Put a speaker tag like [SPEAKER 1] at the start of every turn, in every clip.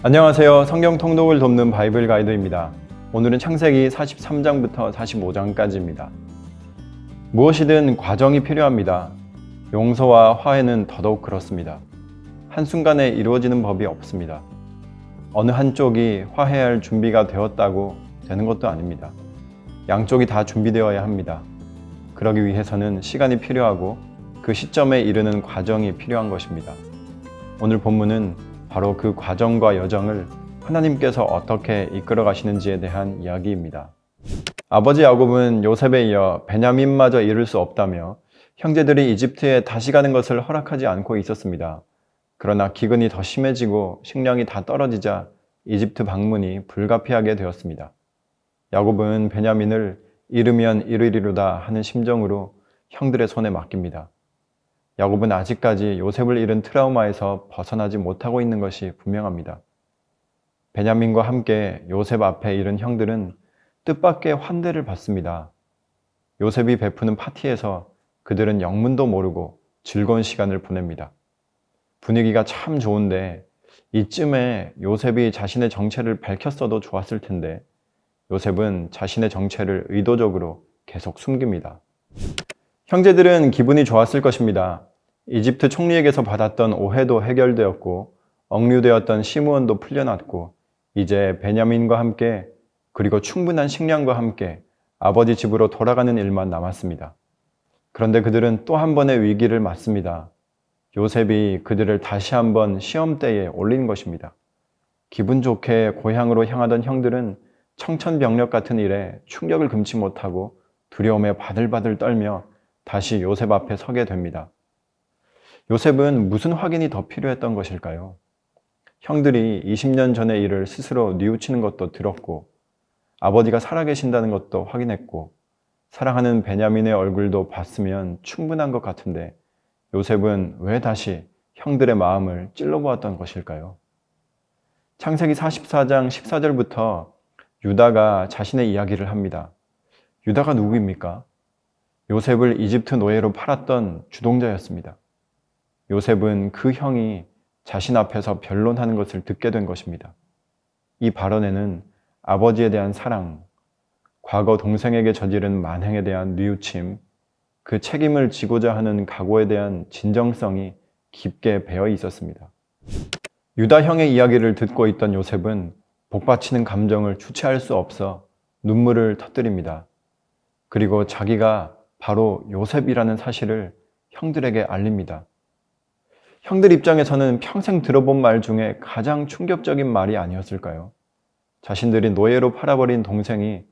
[SPEAKER 1] 안녕하세요. 성경 통독을 돕는 바이블 가이드입니다. 오늘은 창세기 43장부터 45장까지입니다. 무엇이든 과정이 필요합니다. 용서와 화해는 더더욱 그렇습니다. 한순간에 이루어지는 법이 없습니다. 어느 한쪽이 화해할 준비가 되었다고 되는 것도 아닙니다. 양쪽이 다 준비되어야 합니다. 그러기 위해서는 시간이 필요하고 그 시점에 이르는 과정이 필요한 것입니다. 오늘 본문은 바로 그 과정과 여정을 하나님께서 어떻게 이끌어 가시는지에 대한 이야기입니다. 아버지 야곱은 요셉에 이어 베냐민마저 이룰 수 없다며 형제들이 이집트에 다시 가는 것을 허락하지 않고 있었습니다. 그러나 기근이 더 심해지고 식량이 다 떨어지자 이집트 방문이 불가피하게 되었습니다. 야곱은 베냐민을 잃으면 잃으리로다 하는 심정으로 형들의 손에 맡깁니다. 야곱은 아직까지 요셉을 잃은 트라우마에서 벗어나지 못하고 있는 것이 분명합니다. 베냐민과 함께 요셉 앞에 잃은 형들은 뜻밖의 환대를 받습니다. 요셉이 베푸는 파티에서 그들은 영문도 모르고 즐거운 시간을 보냅니다. 분위기가 참 좋은데 이쯤에 요셉이 자신의 정체를 밝혔어도 좋았을 텐데 요셉은 자신의 정체를 의도적으로 계속 숨깁니다. 형제들은 기분이 좋았을 것입니다. 이집트 총리에게서 받았던 오해도 해결되었고 억류되었던 시므온도 풀려났고 이제 베냐민과 함께 그리고 충분한 식량과 함께 아버지 집으로 돌아가는 일만 남았습니다. 그런데 그들은 또 한 번의 위기를 맞습니다. 요셉이 그들을 다시 한번 시험대에 올린 것입니다. 기분 좋게 고향으로 향하던 형들은 청천벽력 같은 일에 충격을 금치 못하고 두려움에 바들바들 떨며 다시 요셉 앞에 서게 됩니다. 요셉은 무슨 확인이 더 필요했던 것일까요? 형들이 20년 전의 일을 스스로 뉘우치는 것도 들었고, 아버지가 살아계신다는 것도 확인했고, 사랑하는 베냐민의 얼굴도 봤으면 충분한 것 같은데, 요셉은 왜 다시 형들의 마음을 찔러보았던 것일까요? 창세기 44장 14절부터 유다가 자신의 이야기를 합니다. 유다가 누구입니까? 요셉을 이집트 노예로 팔았던 주동자였습니다. 요셉은 그 형이 자신 앞에서 변론하는 것을 듣게 된 것입니다. 이 발언에는 아버지에 대한 사랑, 과거 동생에게 저지른 만행에 대한 뉘우침, 그 책임을 지고자 하는 각오에 대한 진정성이 깊게 배어 있었습니다. 유다 형의 이야기를 듣고 있던 요셉은 복받치는 감정을 주체할 수 없어 눈물을 터뜨립니다. 그리고 자기가 바로 요셉이라는 사실을 형들에게 알립니다. 형들 입장에서는 평생 들어본 말 중에 가장 충격적인 말이 아니었을까요? 자신들이 노예로 팔아버린 동생이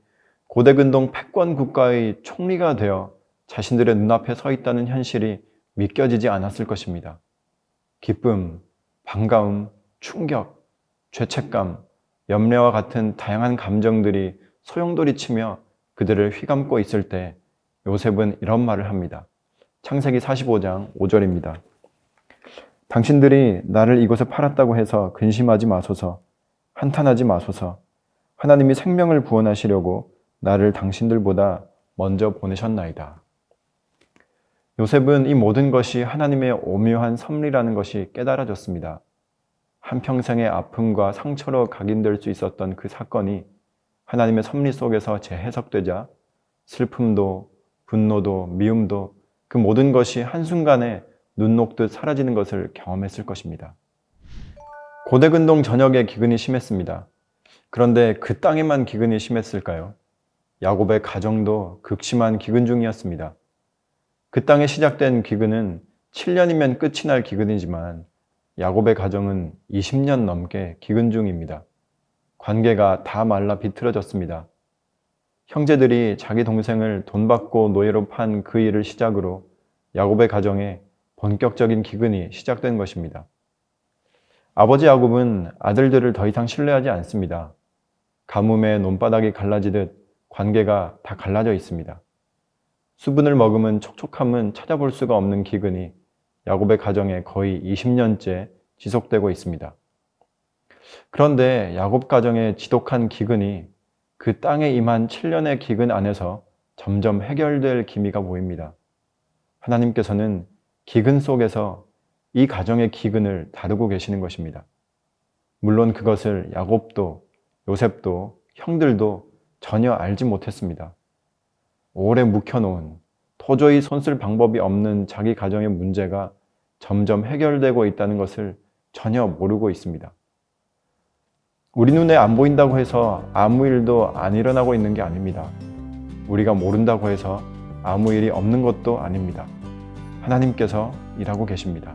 [SPEAKER 1] 고대근동 패권 국가의 총리가 되어 자신들의 눈앞에 서 있다는 현실이 믿겨지지 않았을 것입니다. 기쁨, 반가움, 충격, 죄책감, 염려와 같은 다양한 감정들이 소용돌이치며 그들을 휘감고 있을 때 요셉은 이런 말을 합니다. 창세기 45장 5절입니다. 당신들이 나를 이곳에 팔았다고 해서 근심하지 마소서, 한탄하지 마소서. 하나님이 생명을 구원하시려고 나를 당신들보다 먼저 보내셨나이다. 요셉은 이 모든 것이 하나님의 오묘한 섭리라는 것이 깨달아졌습니다. 한평생의 아픔과 상처로 각인될 수 있었던 그 사건이 하나님의 섭리 속에서 재해석되자 슬픔도 분노도 미움도 그 모든 것이 한순간에 눈 녹듯 사라지는 것을 경험했을 것입니다. 고대근동 전역에 기근이 심했습니다. 그런데 그 땅에만 기근이 심했을까요? 야곱의 가정도 극심한 기근 중이었습니다. 그 땅에 시작된 기근은 7년이면 끝이 날 기근이지만 야곱의 가정은 20년 넘게 기근 중입니다. 관계가 다 말라 비틀어졌습니다. 형제들이 자기 동생을 돈 받고 노예로 판 그 일을 시작으로 야곱의 가정에 본격적인 기근이 시작된 것입니다. 아버지 야곱은 아들들을 더 이상 신뢰하지 않습니다. 가뭄에 논바닥이 갈라지듯 관계가 다 갈라져 있습니다. 수분을 머금은 촉촉함은 찾아볼 수가 없는 기근이 야곱의 가정에 거의 20년째 지속되고 있습니다. 그런데 야곱 가정의 지독한 기근이 그 땅에 임한 7년의 기근 안에서 점점 해결될 기미가 보입니다. 하나님께서는 기근 속에서 이 가정의 기근을 다루고 계시는 것입니다. 물론 그것을 야곱도 요셉도 형들도 전혀 알지 못했습니다. 오래 묵혀놓은 도저히 손쓸 방법이 없는 자기 가정의 문제가 점점 해결되고 있다는 것을 전혀 모르고 있습니다. 우리 눈에 안 보인다고 해서 아무 일도 안 일어나고 있는 게 아닙니다. 우리가 모른다고 해서 아무 일이 없는 것도 아닙니다. 하나님께서 일하고 계십니다.